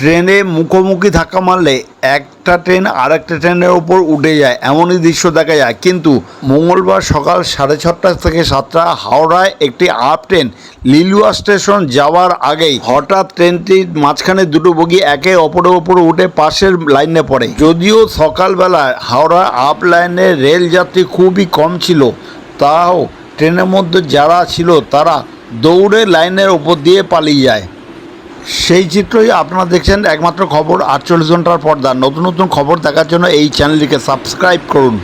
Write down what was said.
ট্রেনে মুখোমুখি ধাক্কা মারলে একটা ট্রেন আরেকটা ট্রেনের ওপর উঠে যায়, এমনই দৃশ্য দেখা যায়। কিন্তু মঙ্গলবার সকাল সাড়ে ছটা থেকে সাতটা হাওড়ায় একটি আপ ট্রেন লিলুয়া স্টেশন যাওয়ার আগেই হঠাৎ ট্রেনটির মাঝখানে দুটো বগি একে অপরের ওপর উঠে পাশের লাইনে পড়ে। যদিও সকালবেলায় হাওড়া আপ লাইনে রেল যাত্রী খুবই কম ছিল, তাও ট্রেনের মধ্যে যারা ছিল তারা দৌড়ে লাইনের ওপর দিয়ে পালিয়ে যায়। সেই চিত্রই আপনারা দেখছেন একমাত্র খবর আটচল্লিশ ঘণ্টার পর্দা। নতুন নতুন খবর দেখার জন্য এই চ্যানেলটিকে সাবস্ক্রাইব করুন।